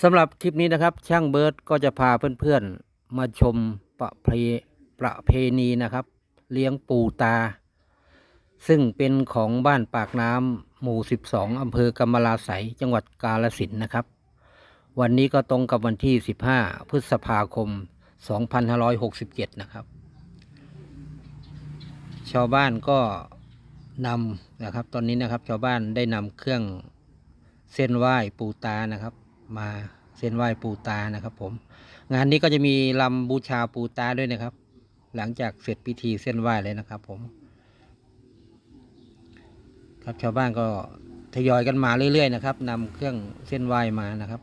สำหรับคลิปนี้นะครับ ช่างเบิร์ดก็จะพาเพื่อนๆมาชมประเพประเพณีนะครับ เลี้ยงปูตา ซึ่งเป็นของบ้านปากน้ำหมู่ 12 อำเภอกำมะลาไสยจังหวัดกาฬสินนะครับ วันนี้ก็ตรงกับวันที่ 15 พฤษภาคม 2567 นะครับ ชาวบ้านก็นำนะครับ ตอนนี้นะครับ ชาวบ้านได้นำเครื่องเส้นไหว้ปูตานะครับ มาเส้นไหว้ปูตานะครับ ผม งานนี้ก็จะมีลำบูชาปูตาด้วยนะครับ หลังจากเสร็จพิธีเส้นไหว้เลยนะครับ ผม ครับชาวบ้านก็ทยอยกันมาเรื่อยๆนะครับนำเครื่องเส้นไหว้มานะครับ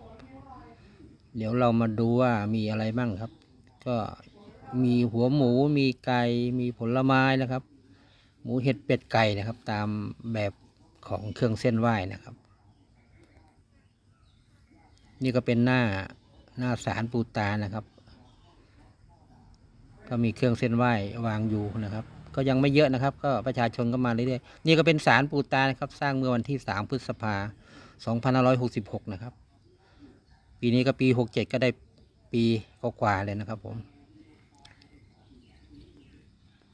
เดี๋ยวเรามาดูว่ามีอะไรบ้างครับ ก็มีหัวหมู มีไก่ มีผลไม้นะครับ หมูเห็ดเป็ดไก่นะครับ ตามแบบของเครื่องเส้นไหว้นะครับ นี่ก็เป็นหน้าหน้าสารปูตานะครับ ก็มีเครื่องเส้นไหว้วางอยู่นะครับ ก็ยังไม่เยอะนะครับ ก็ประชาชนก็มาเรื่อยๆนี่ก็เป็นสารปูตานะครับ สร้างเมื่อวันที่3พฤษภา2566นห้าร้อยหกสิบหกนะครับ ปีนี้ก็ปี67ก็ได้ปีกว่าๆเลยนะครับ ผม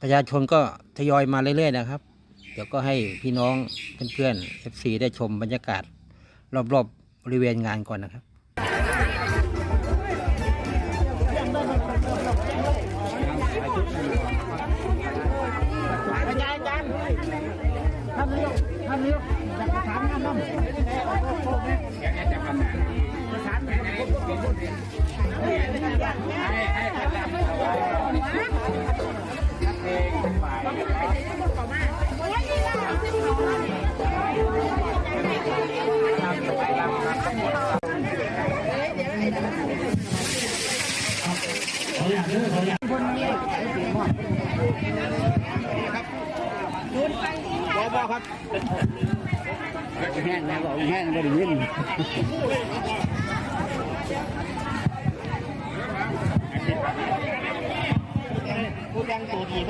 ประชาชนก็ทยอยมาเรื่อยๆนะครับ เดี๋ยวก็ให้พี่น้องเพื่อนๆ FC ได้ชมบรรยากาศ รอบๆบริเวณงานก่อนนะครับ แห้งนะบอกแห้งไม่ได้ยิน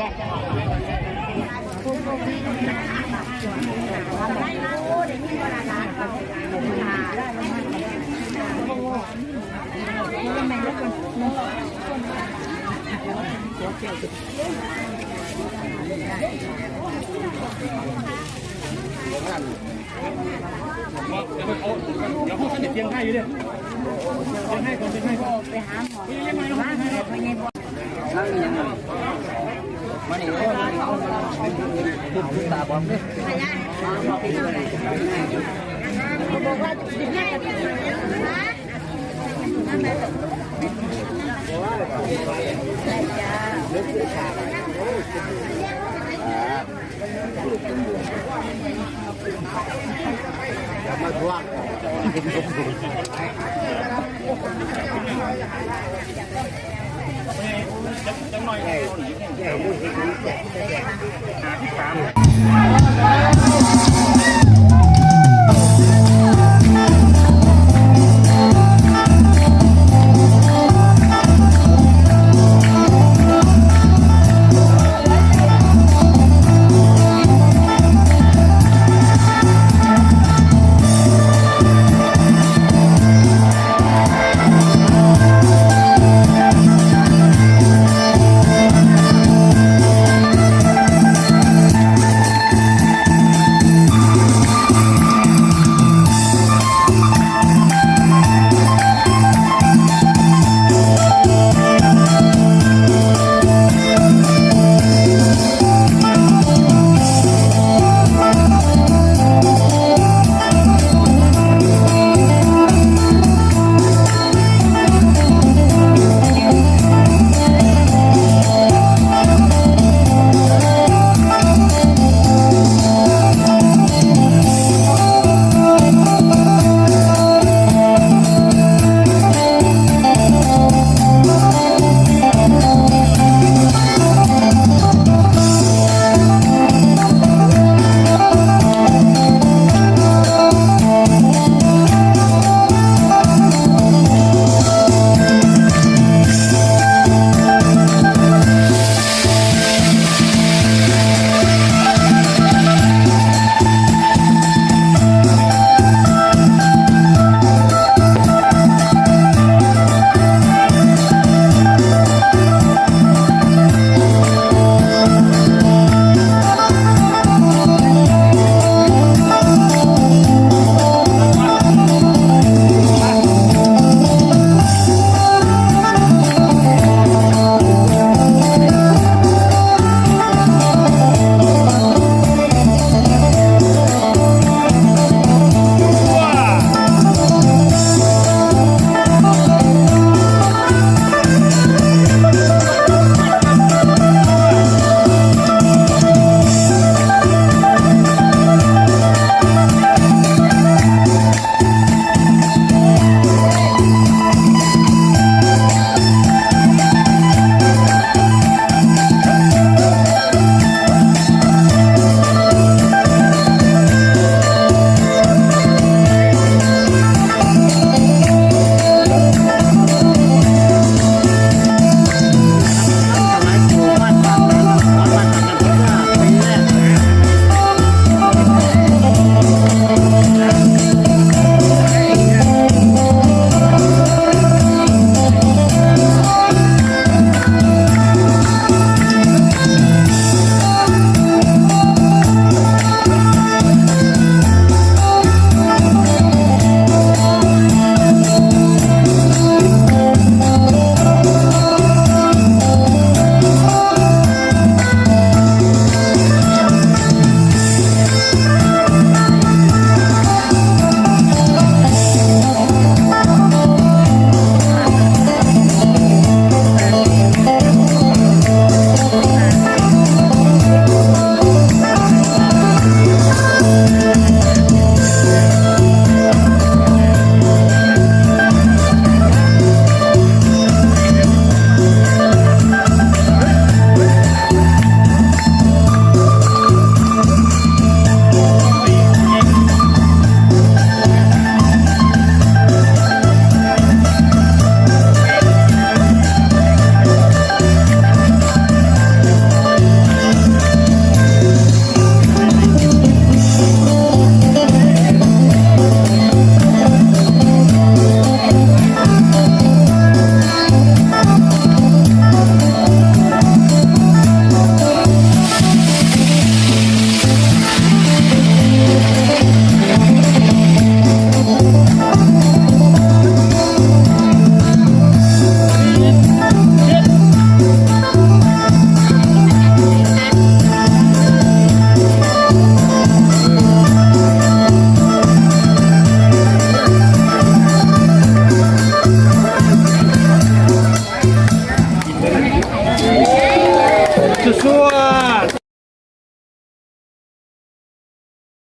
ยังตัวดีก็เดี๋ยวพูดสนิทเตียงให้อยู่ดิเตียงให้ก่อนเตียงให้ก่อนนั่งยังไงมันนี่ก็มันเอาทุบตาบอมเลยมาทวง จังหน่อยหา ที่สาม